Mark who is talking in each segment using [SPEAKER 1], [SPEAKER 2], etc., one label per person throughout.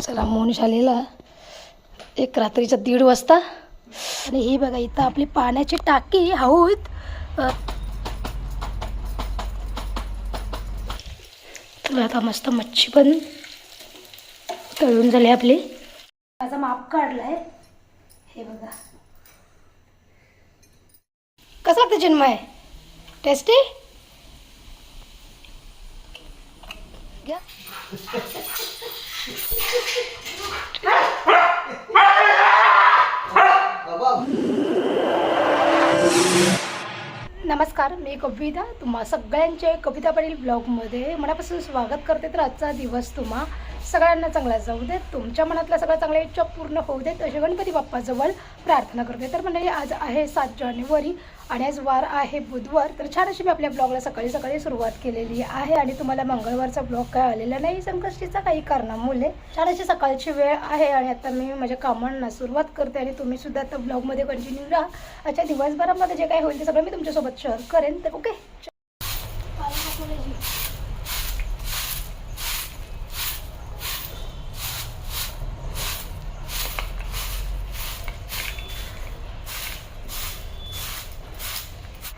[SPEAKER 1] चला मोनिश आलेला. एक रात्रीच्या दीड वाजता. आणि ही बघा इथं आपली पाण्याची टाकी हौद. अ, आता मस्त मच्छी पण तळून झाली आपली. माझा माप काढलाय. हे बघा. कसं लागतं आहे? टेस्टी घ्या. नमस्कार मी कविता. तुम्हा सगळ्यांचे कविता पाटील ब्लॉगमध्ये मनापासून स्वागत करते तर आजचा दिवस तुम्हा सगळ्यांना चांगला जाऊ देत तुमच्या मनातल्या सगळ्या चांगल्या इच्छा पूर्ण होऊ देत असे गणपती बाप्पाजवळ प्रार्थना करते. तर मंडळी आज आहे सात जानेवारी आणि आज वार आहे बुधवार. तर छान अशी मी आपल्या ब्लॉगला सकाळी सकाळी सुरुवात केलेली आहे आणि तुम्हाला मंगळवारचा ब्लॉग काय आलेला नाही संकष्टीचा काही कारणामुळे छान अशी सकाळची वेळ आहे आणि आता मी माझ्या कामांना सुरुवात करते आणि तुम्ही सुद्धा आता ब्लॉगमध्ये कंटिन्यू राहा. अच्छा दिवसभरामध्ये जे काही होईल ते सगळं मी तुमच्यासोबत शेअर करेन. तर ओके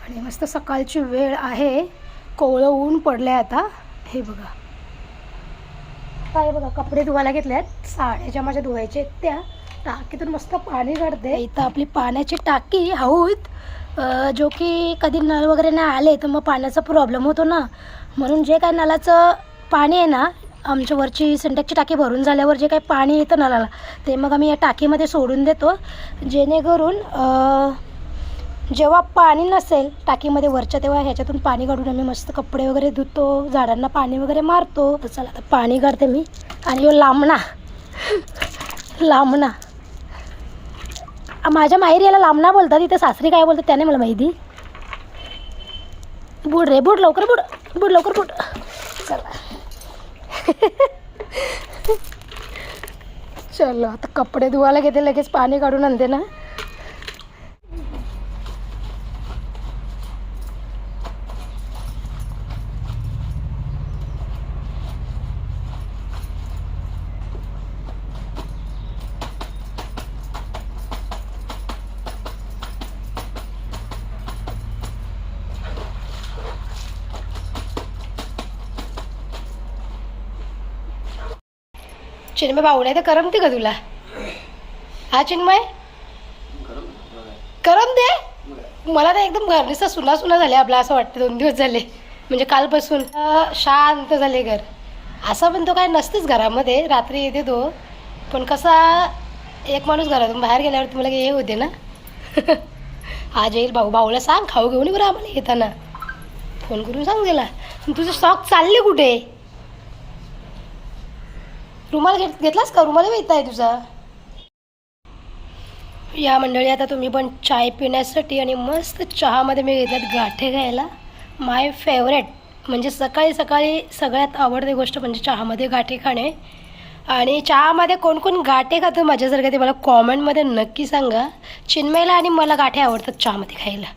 [SPEAKER 1] आणि मस्त सकाळची वेळ आहे. कोवळं ऊन पडलंय आता. हे बघा. काय बघा कपडे धुवायला घेतले आहेत साड्याच्या माझ्या धुवायचे आहेत त्या. टाकीतून मस्त पाणी काढते. इथं आपली पाण्याची टाकी हौद. जो की कधी नळ वगैरे नाही आले तर मग पाण्याचा प्रॉब्लेम होतो ना. म्हणून जे काय नळाचं पाणी आहे ना आमच्या वरची सिंटॅक्सची टाकी भरून झाल्यावर जे काही पाणी येतं नळाला ते मग आम्ही या टाकीमध्ये सोडून देतो. जेणेकरून जेव्हा पाणी नसेल टाकीमध्ये वरच्या तेव्हा ह्याच्यातून पाणी काढून आम्ही मस्त कपडे वगैरे धुतो झाडांना पाणी वगैरे मारतो. तर चला आता पाणी काढते मी. आणि ह्यो लांबणा. लांबणा. माझ्या माहेरी याला लांबणा बोलतात इथे सासरी काय बोलतात त्याने मला माहिती. बुड रे बुड लवकर बुड बुड लवकर बुड. चला. चलो आता कपडे धुवायला घेते लगेच पाणी काढून आणते ना. चिन्मय बावड्या तर करमते का तुला. हा चिन्मय? करमते मला ना एकदम घरनीचा सुना सुना झाले आपला असं वाटतं दोन दिवस झाले. म्हणजे कालपासून. शांत झाले घर. असा पण तो काय नसतेच घरामध्ये रात्री येते तो. पण कसा एक माणूस घरातून बाहेर गेल्यावर तुम्हाला हे होते ना? आज येईल भाऊ भाऊला सांग खाऊ घेऊन ये बरं आम्हाला येताना. फोन करून सांग गेला तुझे शॉक चालले कुठे? रुमाल घेत घेतलास का? रुमाल येत आहे तुझा. या मंडळी आता तुम्ही पण चाय पिण्यासाठी आणि मस्त चहामध्ये मी घेतल्यात गाठे घ्यायला. माय फेवरेट म्हणजे सकाळी सकाळी सगळ्यात आवडती गोष्ट म्हणजे चहामध्ये गाठे खाणे. आणि चहामध्ये कोणकोण गाठे खातं माझ्यासारखं ते मला कॉमेंटमध्ये नक्की सांगा. चिन्मयला आणि मला गाठे आवडतात चहामध्ये खायला.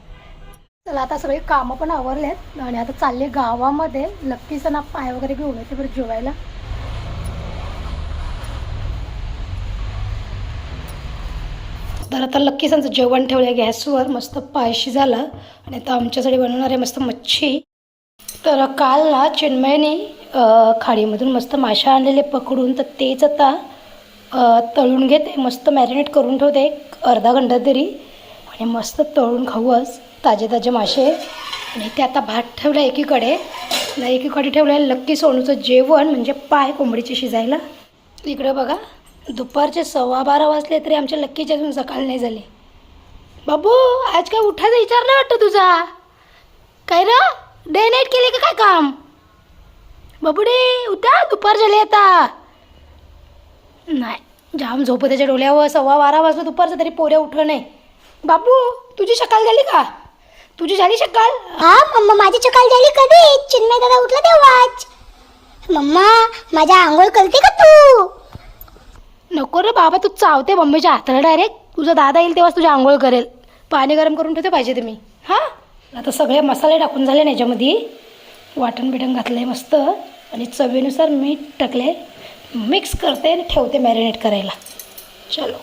[SPEAKER 1] चला आता सगळे कामं पण आवरलेत. आणि आता चालले गावामध्ये. लक्कीचं ना पाय वगैरे घेऊन येते बरं जेवायला. तर आता लक्कीसांचं जेवण ठेवलं आहे गॅसवर मस्त पायशी झाला. आणि आता आमच्यासाठी बनवणार आहे मस्त मच्छी. तर काल ना चिन्मयने खाडीमधून मस्त माशा आणलेले पकडून तर तेच आता तळून घेते. मस्त मॅरिनेट करून ठेवते एक अर्धा घंटा तरी. आणि मस्त तळून खाऊच ताजे ताजे मासे आणि ते आता भात ठेवला एकीकडे. एकीकडे ठेवलं आहे लक्की सोनूचं जेवण म्हणजे पाय कोंबडीचे शिजायला. इकडे बघा. दुपारचे सव्वा बारा वाजले तरी आमच्या लक्कीची अजून सकाळ नाही झाली. बाबू आज काय उठायचा विचार नाही वाटतं तुझा? काय ना डे नाईट केले का काय काम? बाबूडे उठा दुपार झाले आता. नाही जाम झोप त्याच्या डोळ्यावर. सव्वा बारा वाजता दुपारचं तरी पोऱ्या उठलं नाही. बाबू तुझी सकाळ झाली का? तुझी झाली सकाळ?
[SPEAKER 2] हा मम्मा माझी सकाळ झाली कधी? चिन्मय दादा उठला तेव्हाच. मम्मा माझ्या आंघोळ करते का तू?
[SPEAKER 1] नको रे बाबा तू चावते मम्मीच्या हाताला डायरेक्ट तुझा दादा येईल तेव्हाच तुझी आंघोळ करेल. पाणी गरम करून ठेवते पाहिजे तुम्ही हां? आता सगळे मसाले टाकून झाले ना याच्यामध्ये. वाटण बिटण घातलं आहे मस्त. आणि चवीनुसार मीठ टाकले मिक्स करते आणि ठेवते मॅरिनेट करायला. चलो.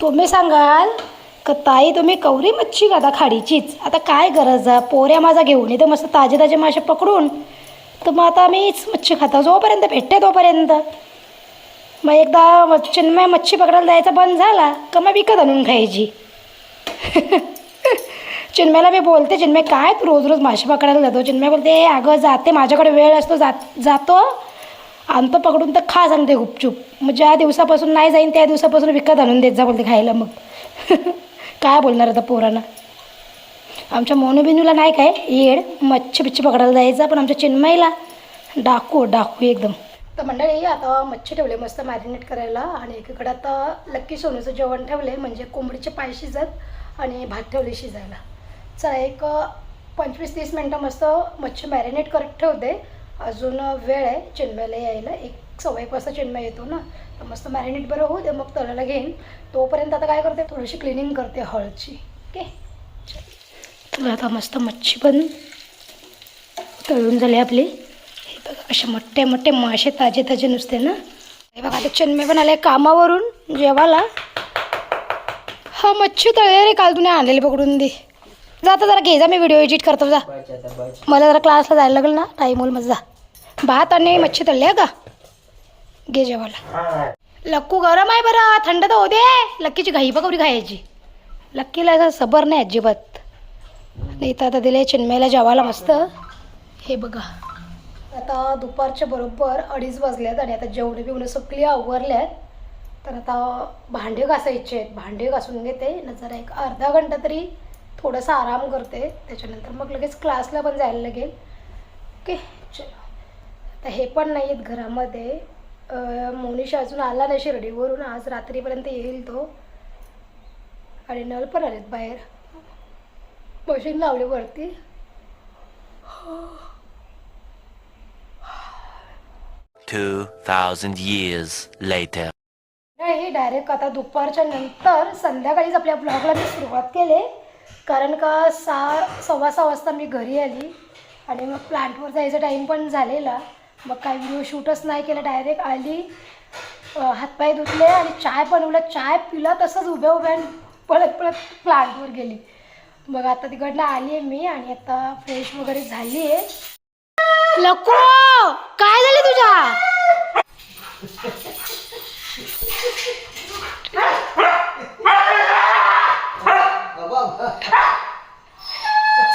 [SPEAKER 1] तुम्ही सांगाल का ताई तुम्ही कवरी मच्छी खाता खाडीचीच. आता काय गरज आहे? पोऱ्या माझा घेऊन येते मस्त ताजे ताजे मासे पकडून. तर मग आता मीच मच्छी खाता जोपर्यंत भेटते तोपर्यंत. मग एकदा म- चिन्मय मच्छी पकडायला जायचा बंद झाला का मग विकत आणून खायची? चिन्मयला मी बोलते चिन्मय काय तू रोज रोज मासे पकडायला जातो? चिन्मय बोलते अगं जाते माझ्याकडे वेळ असतो जात जातो. आणतो पकडून तर खा सांगते गुपचूप. मग ज्या दिवसापासून नाही जाईन त्या दिवसापासून विकत आणून देत जा बोलते खायला मग. काय बोलणार आता पोरांना? आमच्या मोनूबिनूला नाही काय? येड मच्छी बिच्छी पकडायला जायचं पण आमच्या चिन्मयला. डाकू डाकू एकदम. तर मंडळी आता मच्छी ठेवले मस्त मॅरिनेट करायला आणि एकीकडे आता लक्की सोनूचं जेवण ठेवले म्हणजे कोंबडीचे पाय शिजत आणि भात ठेवले शिजायला. चला एक पंचवीस तीस मिनटं मस्त मच्छी मॅरिनेट करत ठेवते. अजून वेळ आहे चिन्मयला यायला. एक सव्वा एक वाजता चिन्मय येतो ना. तर मस्त मॅरिनेट बरं होऊ दे मग तळायला घेईन. तोपर्यंत आता काय करते? थोडीशी क्लिनिंग करते हळदची. ओके? तर आता मस्त मच्छी पण तळून झाली आपली. हे बघा असे मोठे मोठे मासे ताजे ताजे नुसते ना. हे बघा आता चन्मे पण आले कामावरून जेवायला. हा मच्छी तळे रे काल तुने आणलेली पकडून दे. जाता जरा घे जा मी व्हिडिओ एडिट करतो जा. मला जरा क्लासला जायला लागेल ना टाईम होईल जा. भात आणि मच्छी तळली आहे का? घे जेवायला. लक्कू गरम आहे बरं थंड तर होते लक्कीची घाई बघा खायची लक्कीला सबर नाही अजिबात. इथं आता दिले चिन्मयला जेवायला मस्त. हे बघा. आता दुपारच्या बरोबर अडीच वाजल्यात आणि आता जेवण बिवणं सगळी आवरल्यात. तर आता भांडे घासायचे आहेत. भांडे घासून घेते. ना जरा एक अर्धा घंटा तरी थोडासा आराम करते. त्याच्यानंतर मग लगेच क्लासला पण जायला लागेल. ओके चलो. आता हे पण नाही आहेत घरामध्ये. अं, मोनिशा अजून आला नाही शिर्डीवरून. आज रात्रीपर्यंत येईल तो. आणि नळ पण आलेत बाहेर. मशीन लावली वरती. नाही डायरेक्ट आता दुपारच्या नंतर संध्याकाळीच आपल्या ब्लॉगला मी सुरुवात केले. कारण का सहा सव्वा सहा वाजता मी घरी आली आणि मग प्लांटवर जायचा टाईम पण झालेला. मग काय व्हिडिओ शूटच नाही केलं डायरेक्ट आली हातपाय धुतले आणि चाय बनवलं चाय पिला तसंच उभ्या उभ्या पळत पळत प्लांटवर गेली. मग आता तिकडला आली आहे मी आणि आता फ्रेश वगैरे झाली आहे लको! काय झालं तुझ्या?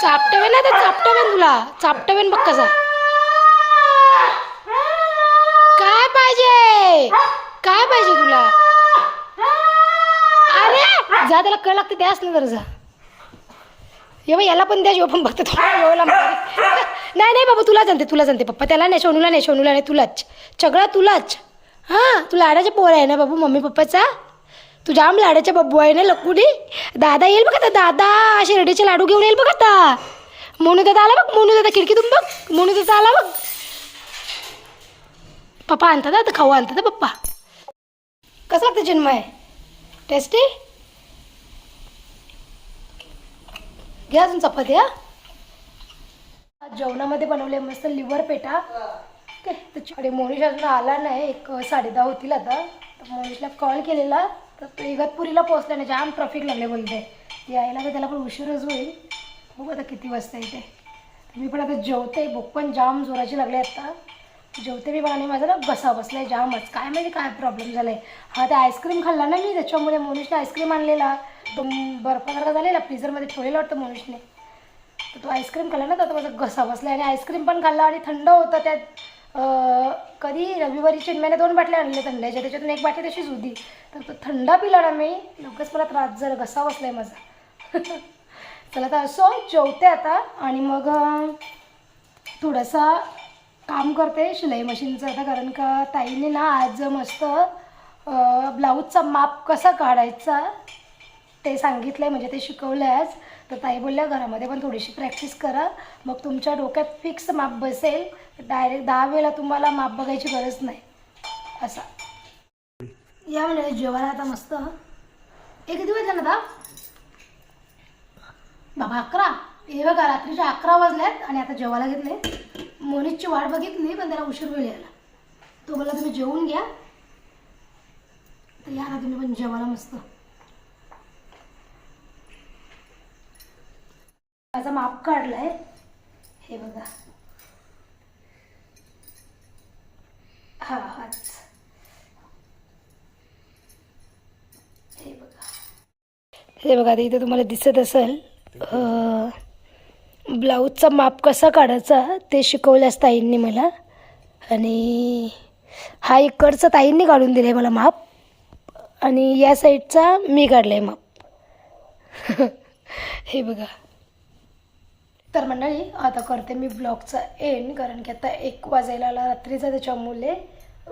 [SPEAKER 1] चापटवेन ना ते चापटवेन तुला. चापटवेन बघ कसा. काय पाहिजे? काय पाहिजे तुला? अरे जा त्याला कळ लागते त्याच ना जरा जा. बाई याला पण द्या जेव्हा पण बघतो थोडा नाही नाही बाबा तुला जाणते तुला जाणते पप्पा त्याला नाही सोनूला नाही सोनूला नाही तुलाच. सगळा तुलाच. हां तू लाडाचा पोर आहे ना बाबू मम्मी पप्पाचा? तू जाम लाडाच्या बाबू आहे ना लकुडी? दादा येईल बघ आता दादा शिर्डीचे लाडू घेऊन येईल बघ आता. मोनू दादा आला बघ मोनू दादा खिडकीतून बघ मोनू दादा आला बघ. पप्पा आणतात आता खाऊ आणतात हं पप्पा. कसं लागतं आहे? टेस्टी घ्या अजून चपाती हा जेवणामध्ये बनवले मस्त लिव्हर पेटा. ओके मोनिश अजून आला नाही एक साडे दहा होतील आता. तर मोनिशला कॉल केलेला. तर तो इगतपुरीला पोहोचला नाही जाम ट्रॅफिक लागले बोलते. यायला तर त्याला पण उशीरच होईल. बघू आता किती वाजता येते. मी पण आता जेवते भूक पण जाम जोराची लागली आता. जेवते मी पण माझं माझा ना घसा बसलाय जामच काय माहिती काय प्रॉब्लेम झालाय. हा ते आईस्क्रीम खाल्ला ना मी त्याच्यामुळे मोनिशने आईस्क्रीम आणलेला. तो बर्फासारखा झालेला फ्रीझरमध्ये ठेवलेला वाटतं मोनिशने तर तो आईस्क्रीम खाल्ला ना तर माझा घसा बसला आणि आईस्क्रीम पण खाल्ला आणि थंड होतं त्यात. कधी रविवारी चिन्मयाने दोन बाटल्या आणल्या थंड्याच्या त्याच्यातून एक बाटली तशीच होती. तर तो थंडा पिला ना मी. लवकरच मला त्रास झाला घसा बसलाय माझा. चला तर असो जेवते आता. आणि मग थोडासा काम करते शिलाई मशीनचं आता कारण का ताईने ना आज मस्त ब्लाऊजचा माप कसा काढायचा ते सांगितलं आहे म्हणजे ते शिकवलं आहे आज. तर ताई बोलल्या घरामध्ये पण थोडीशी प्रॅक्टिस करा. मग तुमच्या डोक्यात फिक्स माप बसेल. डायरेक्ट दहा वेळेला तुम्हाला माप बघायची गरज नाही. असा. या म्हणजे जेवायला आता मस्त. एक किती वाजला ना बाबा अकरा. हे बघा रात्रीचे अकरा वाजल्यात आणि आता जेवायला घेतले मोनितची वाट बघितली पण त्याला उशीर वेळ यायला. तो बोला तुम्ही जेवून घ्या. तर या ना तुम्ही पण जेवायला मस्त. माझा माप काढलाय. हे बघा. हा हाच. हे बघा. हे बघा आता इथे तुम्हाला दिसत असेल ब्लाऊजचा माप कसा काढायचा ते शिकवल्यास ताईंनी मला. आणि हा इकडचा ताईंनी काढून दिला आहे मला माप. आणि या साईडचा मी काढला आहे माप. हे बघा. तर मंडळी आता करते मी ब्लॉगचा एंड कारण की आता एक वाजायला आला रात्रीचा त्याच्यामुळे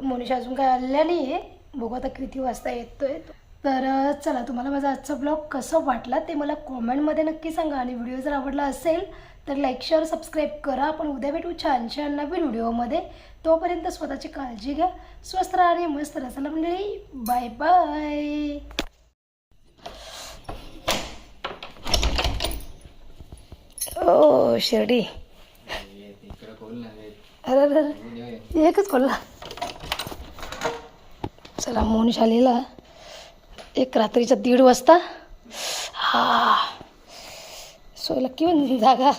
[SPEAKER 1] मोनिशा अजून काय आलेला नाही आहे बघू आता किती वाजता येतो आहे तर चला तुम्हाला माझा आजचा ब्लॉग कसं वाटला ते मला कॉमेंटमध्ये नक्की सांगा. आणि व्हिडिओ जर आवडला असेल तर लाईक शेअर सबस्क्राईब करा. आपण उद्या भेटू छान छान नवीन व्हिडिओमध्ये. तोपर्यंत स्वतःची काळजी घ्या. स्वस्त राहा आणि मस्त राहा. चला मंडळी बाय बाय. ओ शिर्डी. अरे अरे अरे. एकच खोलला. चला मोनिश आलेला एक रात्रीच्या दीड वाजता. हा. सो लक्की पण जागा.